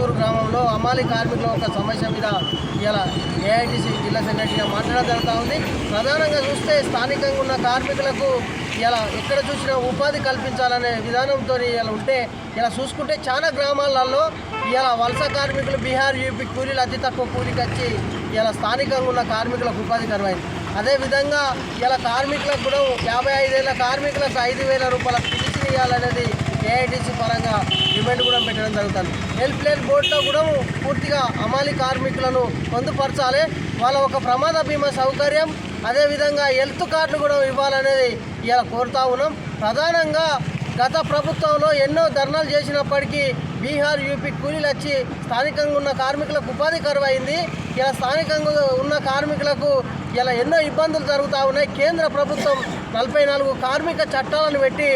కొత్తూరు గ్రామంలో అమాలి కార్మికుల ఒక సమస్య మీద ఇలా ఏఐటీసీ జిల్లా సెక్రటరీగా మాట్లాడడం జరుగుతూ ఉంది. ప్రధానంగా చూస్తే స్థానికంగా ఉన్న కార్మికులకు ఇలా ఎక్కడ చూసినా ఉపాధి కల్పించాలనే విధానంతో ఇలా ఉంటే ఇలా చూసుకుంటే చాలా గ్రామాలలో ఇలా వలస కార్మికులు బీహార్ యూపీ కూలీలు అతి తక్కువ కూలీకి వచ్చి ఇలా స్థానికంగా ఉన్న కార్మికులకు ఉపాధి కరువైంది అదేవిధంగా ఇలా కార్మికులకు కూడా యాభై ఐదేళ్ళ కార్మికులకు ఐదు వేల రూపాయల పిలిచి ఇవ్వాలనేది ఏఐటీసీ పరంగా డిమాండ్ కూడా పెట్టడం జరుగుతుంది. హెల్ప్ లైన్ బోర్డులో కూడా పూర్తిగా అమాలి కార్మికులను పొందుపరచాలి. వాళ్ళ ఒక ప్రమాద బీమా సౌకర్యం అదేవిధంగా హెల్త్ కార్డులు కూడా ఇవ్వాలనేది ఇలా కోరుతా ఉన్నాం. ప్రధానంగా గత ప్రభుత్వంలో ఎన్నో ధర్నాలు చేసినప్పటికీ బీహార్ యూపీ కూలీలు వచ్చి స్థానికంగా ఉన్న కార్మికులకు ఉపాధి కరువు అయింది ఇలా స్థానికంగా ఉన్న కార్మికులకు ఇలా ఎన్నో ఇబ్బందులు జరుగుతూ ఉన్నాయి. కేంద్ర ప్రభుత్వం నలభై నాలుగు కార్మిక చట్టాలను పెట్టి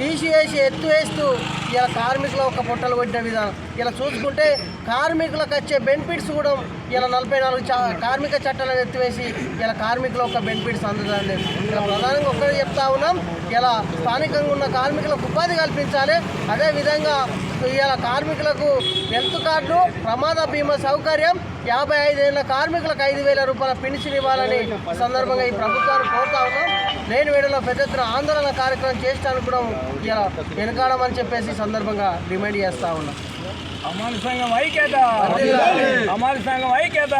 తీసివేసి ఎత్తువేస్తూ ఇలా కార్మికుల ఒక పొట్టలు కొట్టిన విధానం. ఇలా చూసుకుంటే కార్మికులకు వచ్చే బెనిఫిట్స్ కూడా ఇలా నలభై నాలుగు చా- కార్మిక చట్టాలను ఎత్తివేసి ఇలా కార్మికుల ఒక బెనిఫిట్స్ అందదండి ఇలా ప్రధానంగా ఒక్కటే చెప్తా ఉన్నాం ఇలా స్థానికంగా ఉన్న కార్మికులకు ఉపాధి కల్పించాలి. అదేవిధంగా ఇలా కార్మికులకు హెల్త్ కార్డు ప్రమాద బీమా సౌకర్యం యాభై ఐదేళ్ళ కార్మికులకు ఐదు వేల రూపాయల పెన్షన్ ఇవ్వాలని సందర్భంగా ఈ ప్రభుత్వాన్ని కోరుతా ఉన్నాం. నేను వేడలో పెద్ద ఆందోళన కార్యక్రమం చేస్తాను కూడా ఇలా వెనకాడమని చెప్పేసి సందర్భంగా డిమాండ్ చేస్తా ఉన్నాం. సంఘం ఐక్యత! అమలు సంఘం ఐక్యత!